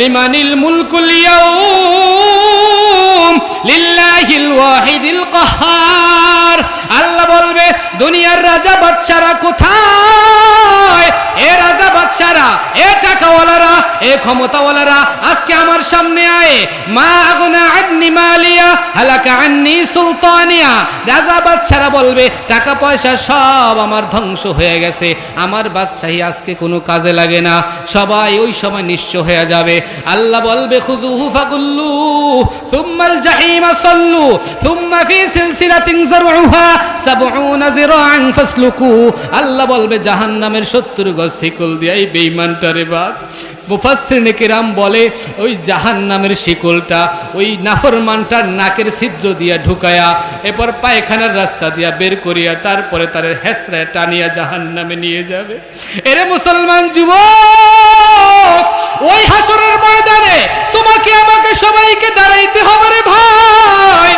লিমানিল মুলকুল ইয়াউম লিল্লাহিল ওয়াহিদিল কাহার। আল্লাহ বলবে, দুনিয়ার রাজা বাচ্চারা কোথায়? এ রাজা বাচ্চারা এ টাকাওয়ালারা এ ক্ষমতাওয়ালারা, আজকে আমার সামনে আয়। মা আগুনা আন্নি মালিয়া, হালাকা আন্নি সুলতানিয়া। রাজা বাচ্চারা বলবে, টাকা, পয়সা সব আমার ধ্বংস হয়ে গেছে। আমার বাচ্চাই আজকে কোনো কাজে লাগে না। সবাই ওই সময় নিঃস্ব হয়ে যাবে। আল্লাহ বলবে খুদুহু ফাগুল্লু, সুম্মাল জাহিমা সল্লু, সুম্মা ফি সিলসিলাতিন যারউহা, সাবউনা যিরাআন ফাসলুকু। আল্লাহ বলবে, জাহান্নামের 70 গজ শিকল দিয়াই বেঈমানটারে বাদ। মুফাসসিরিনে কিরাম বলে, ওই জাহান্নামের শিকলটা, ওই নাফরমানটার নাকের ছিদ্র দিয়া ঢুকায়া, এরপর পায়খানার রাস্তা দিয়া বের করিয়া তারপরে তার হেসরায় টানিয়া জাহান্নামে নিয়ে যাবে। এরে মুসলমান যুবক, ওই হাসরের ময়দানে তোমাকে আমাকে সবাইকে দাঁড়াইতে হবে রে ভাই।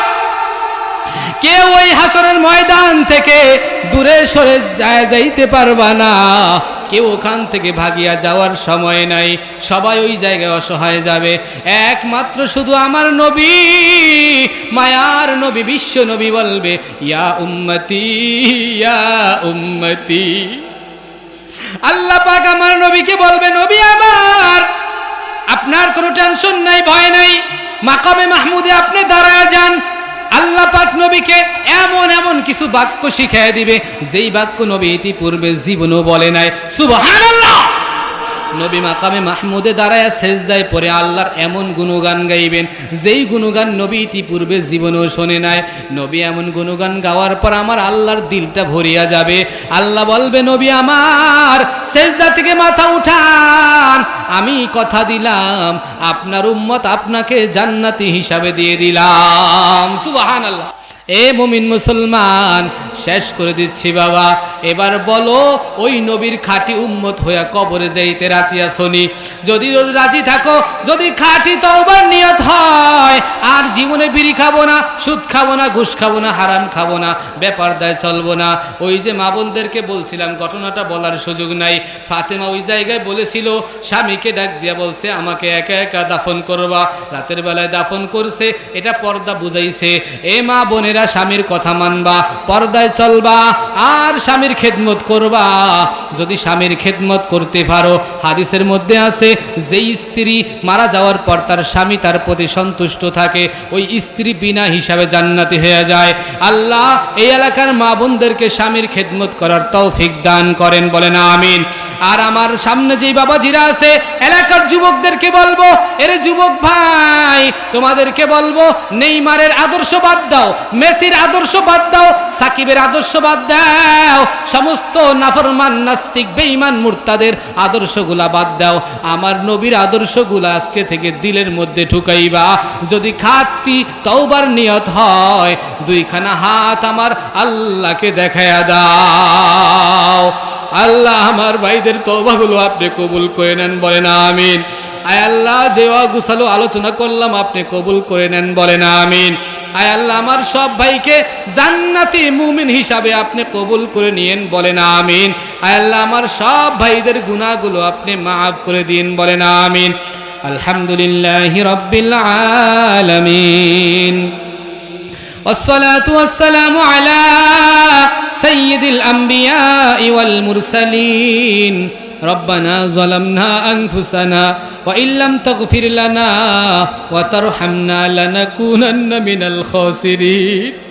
কেউ ওই হাসরের ময়দান থেকে দূরে সরে যাইতে পারবা না। কেউ ওখান থেকে ভাগিয়া যাওয়ার সময় নাই। সবাই ওই জায়গায় অসহায় যাবে। একমাত্র শুধু আমার নবী, মায়ার নবী, বিশ্ব নবী বলবে, ইয়া উম্মতি ইয়া উম্মতি। আল্লাহ পাক আমার নবীকে বলবে, নবী আমার, আপনার কোনো টেনশন নাই, ভয় নাই। মাকামে মাহমুদে আপনি দাঁড়ায় যান। আল্লাহ পাক নবীকে এমন এমন কিছু বাক্য শিখিয়ে দিবে, যেই বাক্য নবী ইতিপূর্বে জীবনও বলে নাই। সুবহানাল্লাহ! নবী মাকামে মাহমুদে দাঁড়ায় সেজদায় পরে আল্লাহর এমন গুণগান গাইবেন, যেই গুণগান নবী ইতিপূর্বে জীবনেও শোনে নাই। নবী এমন গুণগান গাওয়ার পর আমার আল্লাহর দিলটা ভরিয়া যাবে। আল্লাহ বলবে, নবী আমার, সেজদা থেকে মাথা উঠান। আমি কথা দিলাম, আপনার উম্মত আপনাকে জান্নাতি হিসাবে দিয়ে দিলাম। সুবহানাল্লাহ। এ মুমিন মুসলমান, শেষ করে দিচ্ছি বাবা। এবার বলো, ওই নবীর খাঁটি উম্মত হইয়া কবরে যাইতে রাতিয়া শনি যদি রাজি থাকো, যদি খাঁটি তওবার নিয়ত হয়, আর জীবনে বিড়ি খাব না, সুদ খাব না, ঘুষ খাব না, হারাম খাব না, ব্যাপার দায় চলবো না। ওই যে মা বোনদেরকে বলছিলাম, ঘটনাটা বলার সুযোগ নাই। ফাতেমা ওই জায়গায় বলেছিল, স্বামীকে ডাক দিয়া বলছে, আমাকে একা একা দাফন করবা। রাতের বেলায় দাফন করছে, এটা পর্দা বুঝাইছে। এ মা বোনেরা স্বামীর কথা মানবা, পর্দায় চলবা, আর স্বামীর খেদমত করবা। যদি স্বামীর খেদমত করতে পারো, হাদিসের মধ্যে আছে, যেই স্ত্রী মারা যাওয়ার পর তার স্বামী তার প্রতি সন্তুষ্ট থাকে, ওই স্ত্রী বিনা হিসাবে জান্নাতি হয়ে যায়। আল্লাহ এই এলাকার মা বোনদেরকে স্বামীর খেদমত করার তৌফিক দান করেন, বলেন আমিন। আর আমার সামনে যেই বাবাজিরা আছে, এলাকার যুবকদেরকে বলব, এরে যুবক ভাই, তোমাদেরকে বলব, নেইমারের আদর্শ বাদ দাও মেসির আদর্শ বাদ দাও, সাকিবের আদর্শ বাদ দাও, সমস্ত নাফরমান, নাস্তিক, বেঈমান, মুরতাদের আদর্শগুলা বাদ দাও। আমার নবীর আদর্শগুলা আজকে থেকে দিলের মধ্যে ঢুকাইবা। যদি খাতটি তওবার নিয়ত হয়, দুইখানা হাত আমার আল্লাহকে দেখায়া দাও। আল্লাহ আমার ভাইদের তওবাগুলো আপনি কবুল করে নেন, বলেন আমিন। আয় আল্লাহ যে গুছালো আলোচনা করলাম আপনি কবুল করে নেন বলেন আমিন আয় আল্লাহ আমার সব ভাইকে জান্নাতি মুমিন হিসাবে আপনি কবুল করে নিয়েন বলেন আমিন আয় আল্লাহ আমার সব ভাইদের গুনাহগুলো আপনি মাফ করে দিন বলেন আমিন আলহামদুলিল্লাহ রব্বিল আলামিন والصلاة والسلام على سيد الأنبياء والمرسلين রব্বানা জলামনা আনফুসানা ওয়া ইল্লাম তাগফির লানা ওয়া তারহামনা লানাকুনান্না মিনাল খাসিরিন।